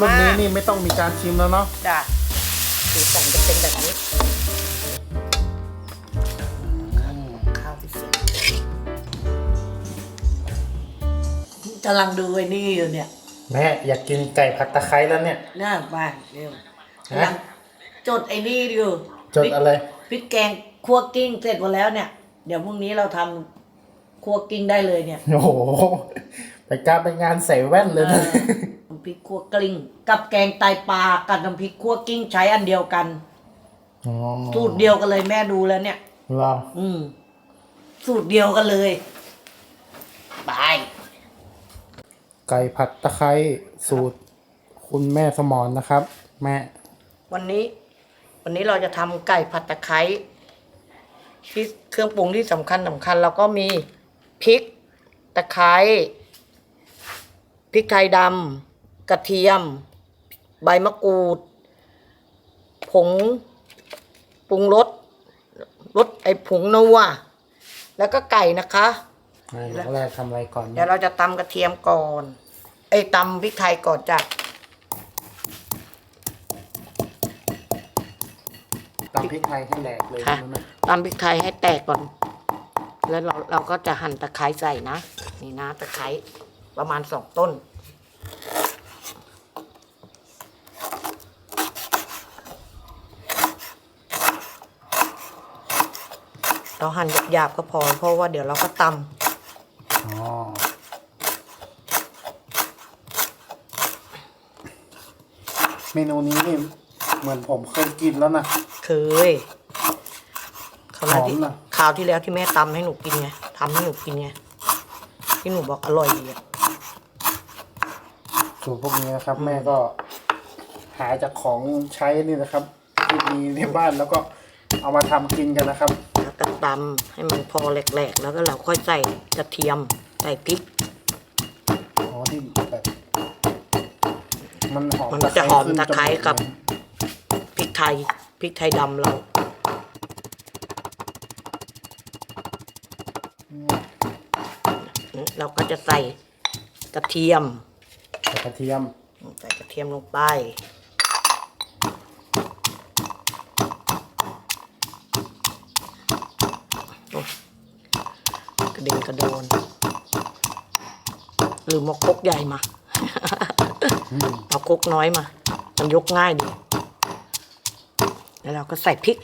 รุ่นนี้มากนี่ไม่ต้องมีการชิมแล้วเนาะจ้ะสีสันจะเป็นแบบนี้ข้าวที่สุดกำลังดูไอ้นี่อยู่เนี่ยแม่อยากกินไก่ผัดตะไคร้แล้วเนี่ยน่าบ้านเร็วฮะกำลังจดไอ้นี่อยู่จดอะไร พริกแกงคั่วกิ้งเสร็จหมดแล้วเนี่ย เดี๋ยวพรุ่งนี้เราทำคั่วกิ้งได้เลยเนี่ย โอ้โห ไปกล้าไปงานใส่แว่นเลยนะน้ำพ ริกคั่วกลิ้ง กับแกงไตปลากับน้ำพริกคั่วกิ้งใช้อันเดียวกันอ๋อสูตรเดียวกันเลยแม่ดูแล้วเนี่ย เหราอืม สูตรเดียวกันเลยไปไก่ผัดตะไคร้สูตร คุณแม่สมอนนะครับ แม่วันนี้ วันนี้เราจะทำไก่ผัดตะไคร้ที่เครื่องปรุงที่สำคัญสำคัญเราก็มีพริกตะไคร้พริกไทยดำ กระเทียม ใบมะกรูด ผงปรุงรสรสไอ้ผงนัวแล้วก็ไก่นะคะอย่างแรกทำอะไรก่อนเดี๋ยวเราจะตำกระเทียมก่อน ไอ้ยตำพริกไทยก่อนจ้ะตำพริกไทยให้แหลกเลยค่ะใช่ไหมตำพริกไทยให้แตกก่อน แล้วเราเราก็จะหั่นตะไคร้ใส่นะ นี่นะตะไคร้ประมาณสองต้น เราหั่นหยาบๆก็พอ เพราะว่าเดี๋ยวเราก็ตอ๋อเมนูนี้นี่เหมือนผมเคยกินแล้วนะำเคยคราวนั้นที่หอมน่ะคราวที่แล้วที่แม่ตำให้หนูกินไงทำให้หนูกินไงที่หนูบอกอร่อยดีอะสูตรพวกนี้นะครับ แม่ก็ หาจากของใช้นี่นะครับที่มีในบ้านแล้วก็เอามาทำกินกันนะครับแล้วก็ ตำให้มันพอแหลกๆ แล้วก็เราค่อยใส่กระเทียมใส่พริก อ๋อที่แบบมันหอมมันจะหอมขึ้นตะไคร้จมูกับพริกไทยพริกไทยดำเราเราก็จะใส่กระเทียม ใส่กระเทียม ใส่กระเทียมลงไป โอ้ยก ระเด็นกระโดนหรือมาครกใหญ่มาเอาครกน้อยมา มันยกง่ายดี แล้วเราก็ใส่พริก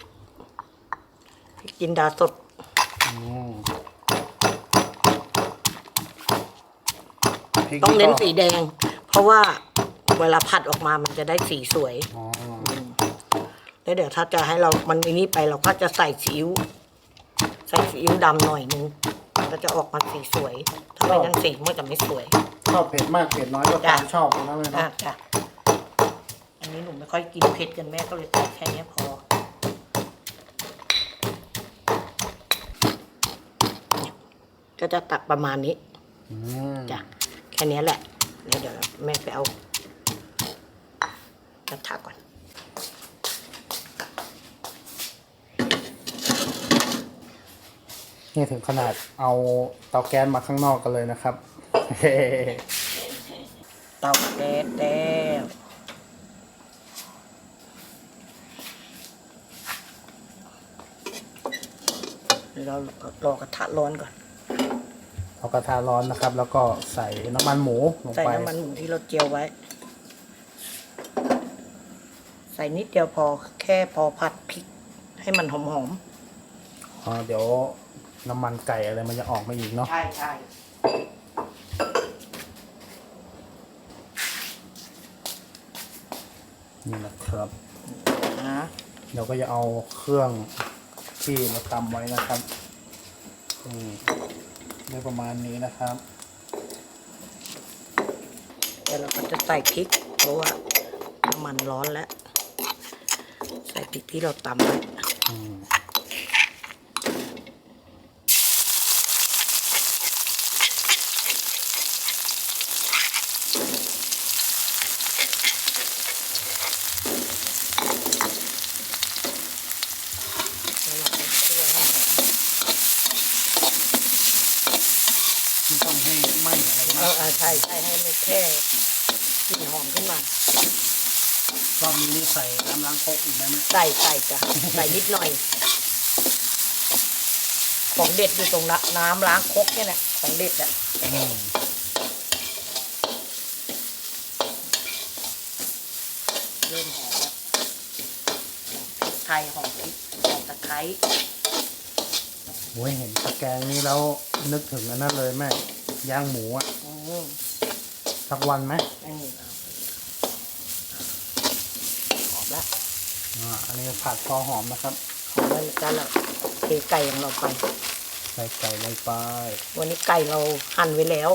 พริกจินดาสดอืมพริกต้องเน้นก็สีแดง เพราะว่าเวลาผัดออกมามันจะได้สีสวยอ๋อแล้วเดี๋ยวถ้าจะให้เรามันอันนี้ไปเราก็จะใส่ซีอิ๊วใส่ซีอิ๊วดำหน่อยนึงมัน ก็จะออกมาสีสวยถ้าไม่งั้นสีมันจะไม่สวย ชอบเผ็ดมากเผ็ดน้อยก็จ้ะตามชอบนะแม่อะเนาะจ้ะอันนี้หนูไม่ค่อยกินเผ็ดกันแม่ก็เลยใส่แค่เนี้ยพอเนี่ยก็จะตักประมาณนี้ อืมจ้ะแค่เนี้ยแหละแล้วเดี๋ยวแม่ไปเอากระทะก่อน นี่ถึงขนาดเอาเตาแก๊สมาข้างนอกกันเลยนะครับ เตาแก๊สแล้วเดี๋ยวเรารอกระทะร้อนก่อน เอากระทะร้อนนะครับ แล้วก็ใส่น้ำมันหมูลงใส่ไป น้ำมันหมูที่เราเจียวไว้ ใส่นิดเดียวพอแค่พอผัดพริก ให้มันหอมอ๋อเดี๋ยว น้ำมันไก่อะไรมันจะออกมาอีกเนาะๆใช่ใช่นี่นะครับ นะเดี๋ยวก็จะเอาเครื่องที่มาตำไว้นะครับนี่ได้ประมาณนี้นะครับ เดี๋ยวเราก็จะใส่พริก เพราะว่าน้ำมันร้อนแล้ว ใส่พริกที่เราตำไว้ อืม แล้วเราก็คั่วให้หอม ไม่ต้องให้ไหม้อะไร เอ มาก อเออใช่ใช่ให้มัน แค่กลิ่นหอมขึ้นมาน่อยรอบนี้นี่ใส่น้ำล้างครกอีกไหมแม่ใส่ใส่จ้ะ ใส่นิดหน่อย ของเด็ดอยู่ตรงน้ำน้ำล้างครกเนี่ยแหละของเด็ดอะอืมเริ่มหอมแล้วพริกไทยหอมพริกหอมตะไคร้โอ้ยเห็นตะแกรงนี้แล้วนึกถึงอันนั้นเลยแม่ย่างหมูอะอืม สักวันไหมนี่เอาหอมแล้วอ่าอันนี้ผัดพอหอมนะครับ หอมแล้วจ้าเราเทไก่ของเราไป ใส่ไก่ลงไปวันนี้ไก่เราหั่นไว้แล้ว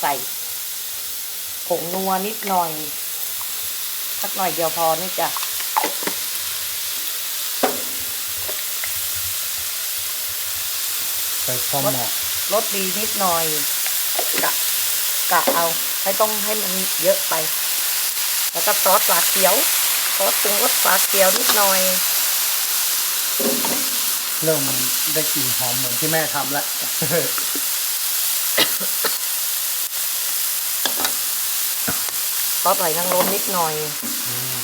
ใส่ ผงนัวนิดหน่อย สักหน่อยเดียวพอนี่จ้ะใส่พอเหมาะรสดีนิดหน่อยกะกะเอาไม่ต้องให้มันเยอะไป แล้วก็ซอสปลาเขียวซอสปรุงรสปลาเขียวนิดหน่อย เริ่มได้กลิ่นหอมเหมือนที่แม่ทำแล้ว ซอสหอยนางรมนิดหน่อยอืม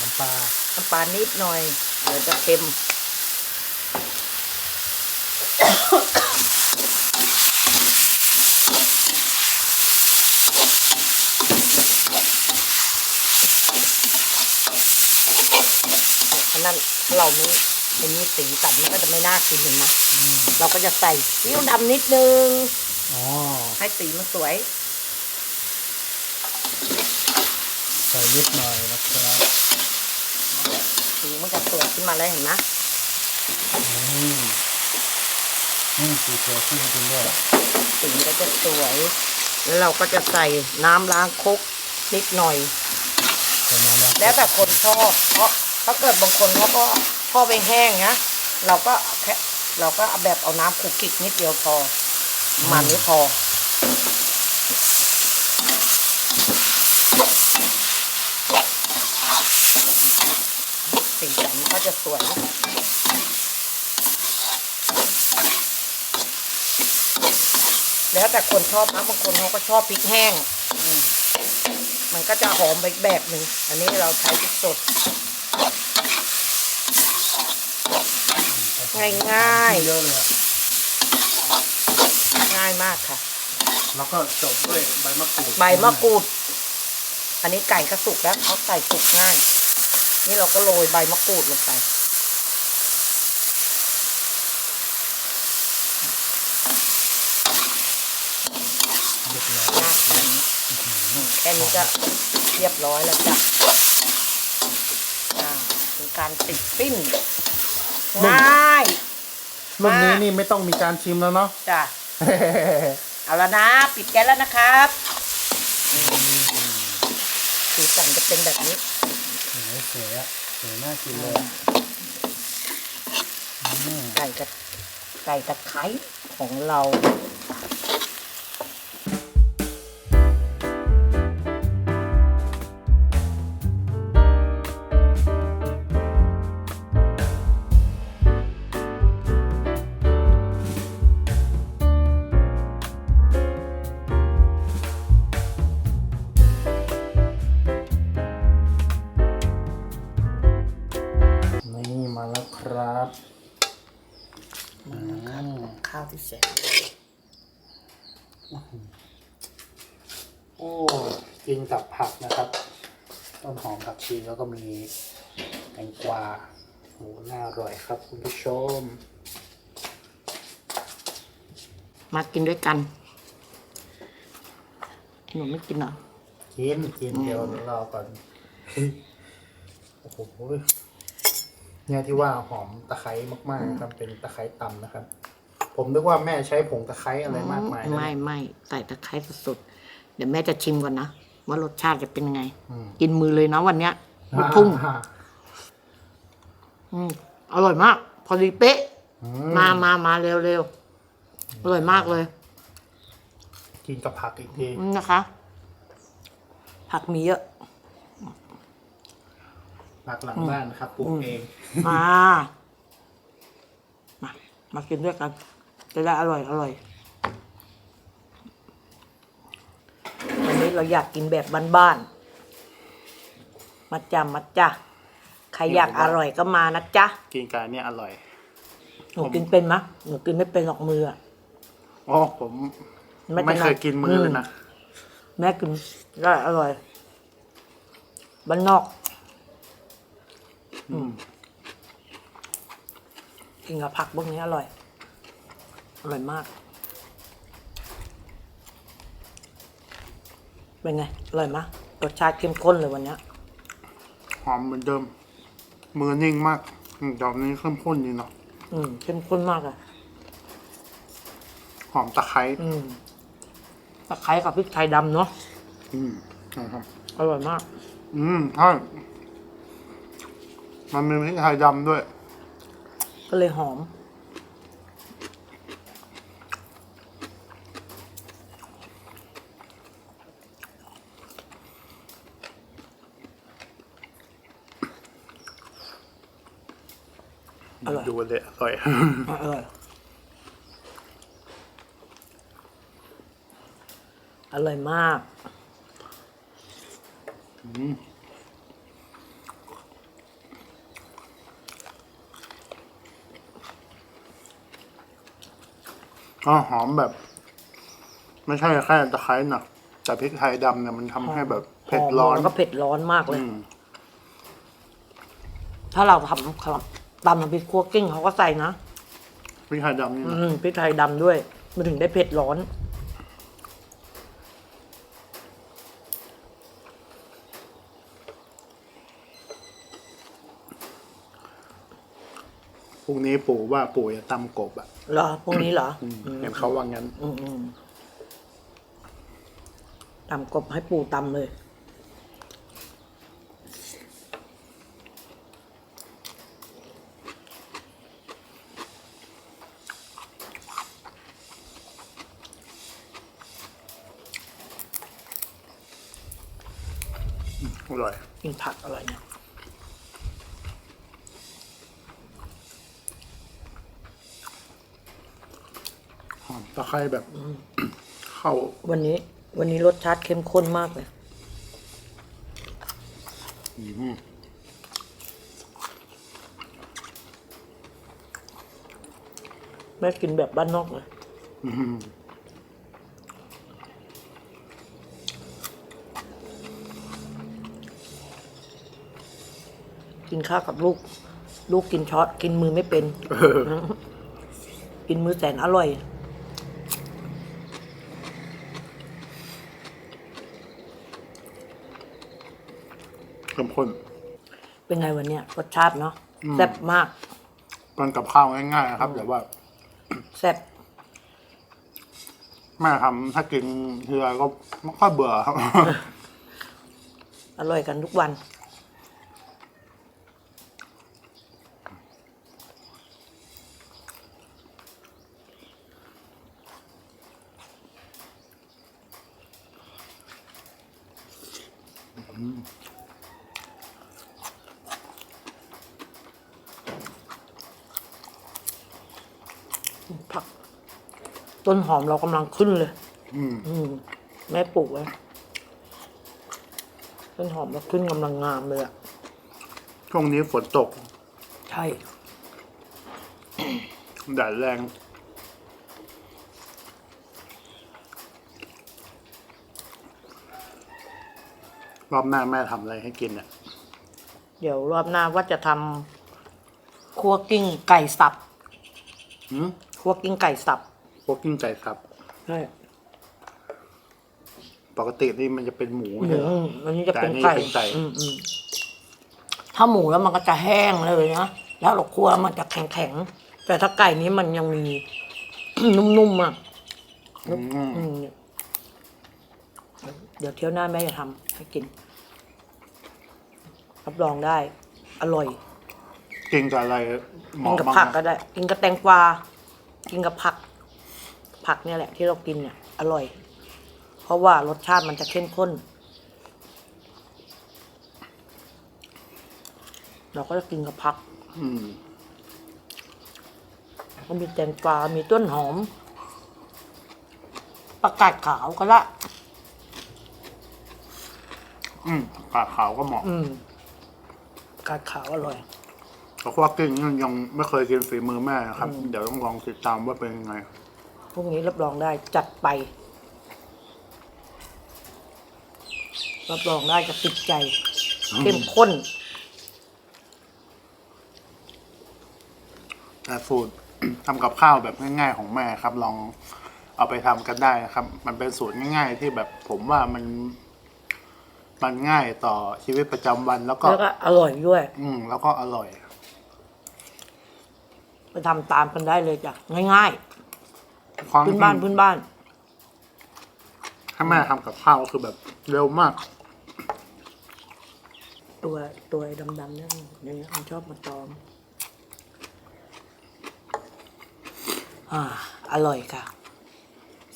น้ำปลาน้ำปลานิดหน่อยเดี๋ยวจะเค็มอันนั้นเราไม่เป็นมีสีสันมันก็จะไม่น่ากินเห็นไหมอืมเราก็จะใส่ซีอิ๊วดำนิดนึง อ๋อ ให้สีมันสวย ใส่นิดหน่อยนะครับสีมันจะสวยขึ้นมาแล้วเห็นไหมอืมอืมสีสวยขึ้นจริงด้วยสีมันก็จะสวย แล้วเราก็จะใส่น้ำล้างครกนิดหน่อยใส่น้ำล้างแล้วแต่คนชอบ เพราะถ้าเกิดบางคนเขาก็ชอบไปแห้งนะเราก็แค่เราก็เอาแบบเอาน้ำคลุกคลิกนิดเดียวพอมันไม่พอ สีสันมันก็จะสวย แล้วแต่คนชอบนะบางคนเขาก็ชอบพริกแห้งอืมมันก็จะหอมไปอีกแบบหนึ่ง อันนี้เราใช้พริกสด ง่ายๆเยอะเลยอะง่ายมากค่ะ แล้วก็จบด้วยใบมะกรูด ใบมะกรูด อันนี้ไก่ก็สุกแล้วเขาใส่สุกง่าย นี่เราก็โรยใบมะกรูดลงไป เรียบร้อย ง่ายแบบนี้อืมแค่นี้ก็เรียบร้อยแล้วจ้ะอ่าเป็นการติดปิ้นง่ายรุ่นนี้มากนี่ไม่ต้องมีการชิมแล้วเนาะจ้ะเอาแล้วนะ ปิดแก๊สแล้วนะครับสีสันจะเป็นแบบนี้โอ้ยสวยอะสวยน่ากินเลยอะอืมไก่กับไก่ตะไคร้ของเรา กชีแล้วก็มีแตงกวาโอ้น่าอร่อยครับคุณผู้ชม มากินด้วยกัน หนูไม่กินเหรอ กินกินเดี๋ยวรอก่อนโอ้โหเนี่ยที่ว่าหอมตะไคร้มากๆนะครับเป็นตะไคร้ตำนะครับ ผมนึกว่าแม่ใช้ผงตะไคร้อะไรมากมายนะ ไม่ไม่ใส่ตะไคร้สดๆเดี๋ยวแม่จะชิมก่อนนะ ว่ารสชาติจะเป็นยังไงอืมกินมือเลยนะวันเนี้ยลูกทุ่งอ่าอืมอร่อยมาก พอดีเป๊ะอืมามามาเร็วเร็วอร่อยมากเลย กินกับผักอีกทีนี่นะคะ ผักมีเยอะผักหลังบ้านนะครับปลูกเอง มา มา มากินด้วยกัน จะได้อร่อยอร่อย วันนี้ เราอยากกินแบบบ้านๆ มาจ้ะมาจ้ะใครอยากอร่อยก็มานะจ๊ะ กินกันเนี่ยอร่อย หนูกินเป็นมะ หนูกินไม่เป็นหรอกมืออะอ๋อผมไม่เป็นไรไม่เคยกินมือเลยนะ แม่กินได้อร่อย บ้านนอกอืมกินกับผักพวกนี้อร่อย อร่อยมาก เป็นไง อร่อยมะรสชาติเข้มข้นเลยวันเนี้ยหอมเหมือนเดิม มือนิ่งมากอืมดอกนี้เข้มข้นดีเนาะอืมเข้มข้นมากอะหอมตะไคร้อืมตะไคร้กับพริกไทยดำเนาะอืมนะครับอร่อยมาก อืมใช่มันมีพริกไทยดำด้วย ก็เลยหอม ร่อย ดูเลยอร่อย อร่อย อร่อยมาก ก็หอมแบบ ไม่ใช่แค่ตะไคร้นะแต่พริกไทยดำเนี่ยมันทำให้แบบเผ็ดร้อนแล้วก็เผ็ดร้อนมากเลยอืมถ้าเราทำครับ ตำน้ำพริกคั่วกลิ้งเขาก็ใส่นะพริกไทยดำนี่อืนะมพริกไทยดำด้วย มันถึงได้เผ็ดร้อน พรุ่งนี้ปู่ว่าปู่จะตำกบอะเหรอพวกนี้เหรออืมอืมเห็นเขาว่างั้น อืมอืมตำกบให้ปูตำเลย อร่อย กินผักอร่อยเนี่ย หอมตะไค ร้แบบ เข้าวันนี้ วันนี้รสชาติเข้มข้นมากเลย อืมแม่กินแบบบ้านนอกเลยอืมกินข้าวกับลูก ลูกกินช้อนกินมือไม่เป็น เออ กินมือแสนอร่อย เข้มข้น เป็นไงวันเนี้ยรสชาติเนาะอืม แซ่บมากเป็นกับข้าวง่ายๆนะครับแต่ว่าแซ่บแม่ทำถ้ากินทีไรก็ไม่ค่อยเบื่อครับ อร่อยกันทุกวัน ผัก ต้นหอมเรากำลังขึ้นเลย อืมอืมแม่ปลูกไว้ต้นหอมเราขึ้นกำลังงามเลยอะช่วงนี้ฝนตกใช่ แดดแรง รอบหน้าแม่ทำอะไรให้กินเนี่ยเดี๋ยวรอบหน้าว่าจะทำคั่วกิ้งไก่สับ หืม คั่วกิ้งไก่สับพวกกิ้งไก่สับ ใช่ปกตินี่มันจะเป็นหมูหมูใช่ไหม อันนี้จะเป็นแต่อันนี้ไก่เป็นไก่ อืมอืมถ้าหมูแล้วมันก็จะแห้งเลยนะแล้วเราคั่วมันจะแข็งแข็งๆแต่ถ้าไก่นี้มันยังมี นุ่มๆอะ อืมอืมเดี๋ยวเที่ยวหน้าแม่จะทำให้กิน รับรองได้ อร่อยกินกับอะไรเหกินมาะกับบ้างผักก็นะได้ กินกับแตงกวา กินกับผัก ผักเนี่ยแหละที่เรากินเนี่ย อร่อย เพราะว่ารสชาติมันจะเข้มข้น เราก็จะกินกับผักอืมก็มีแตงกวา มีต้นหอม ประกาศขาวก็ละ อืมกาดขาวก็เหมาะ อืมประกาศขาวอร่อย แต่ว่ากิ้งยังยังไม่เคยกินฝีมือแม่นะครับอืมเดี๋ยวต้องลองติดตามว่าเป็นยังไงพวกนี้รับรองได้จัดไป รับรองได้จะติดใจ เข้มข้น แต่สูตร ทำกับข้าวแบบง่าย ๆ ของแม่ครับ ลองเอาไปทำกันได้นะครับ มันเป็นสูตรง่าย ๆ ที่แบบผมว่ามันมันง่ายต่อชีวิตประจำวันแล้วก็ แล้วก็อร่อยด้วย อืมแล้วก็อร่อย ไปทำตามกันได้เลยจ้ะง่ายความๆพื้นบ้านพื้นบ้าน ถ้าแม่ทำกับข้าวก็คือแบบเร็วมาก ตัวตัวไอ้ดำๆเนี่ยอย่างเงี้ยมันชอบมาตอม อ่า อร่อยค่ะ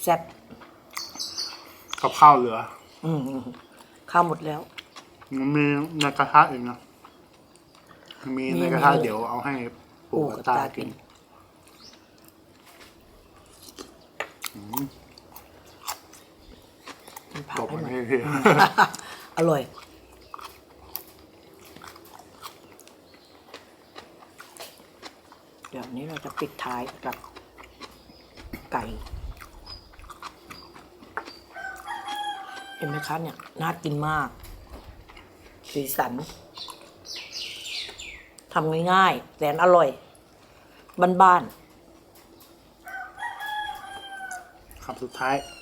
แซ่บกับข้าวเหลือ อืมข้าวหมดแล้ว มันมีในกระทะอีกนะ มีมีในกระทะมี เดี๋ยวเอาให้ ปู่กับตากินมันผัตกบให้มันหน่อยให้ทีอร่อย เดี๋ยวนี้เราจะปิดท้ายกับไก่เห็นไหมคะเนี่ยน่ากินมาก สีสัน ทำง่ายๆแสนอร่อย บ้านคำสุดท้าย ๆ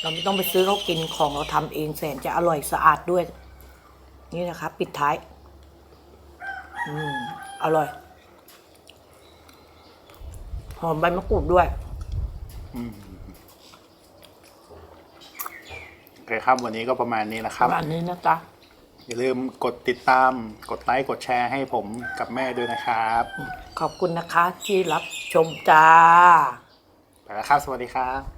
เราไม่ต้องไปซื้อเขากินของเราทำเองแสนจะอร่อยสะอาดด้วย นี่นะคะปิดท้าย อืม อร่อย หอมใบมะกรูดด้วย โอเคครับวันนี้ก็ประมาณนี้นะครับอันนี้นะจ๊ะ อย่าลืมกดติดตาม กดไลค์ กดแชร์ให้ผมกับแม่ด้วยนะครับ ขอบคุณนะคะที่รับชมจ้า ไปแล้วครับ สวัสดีครับ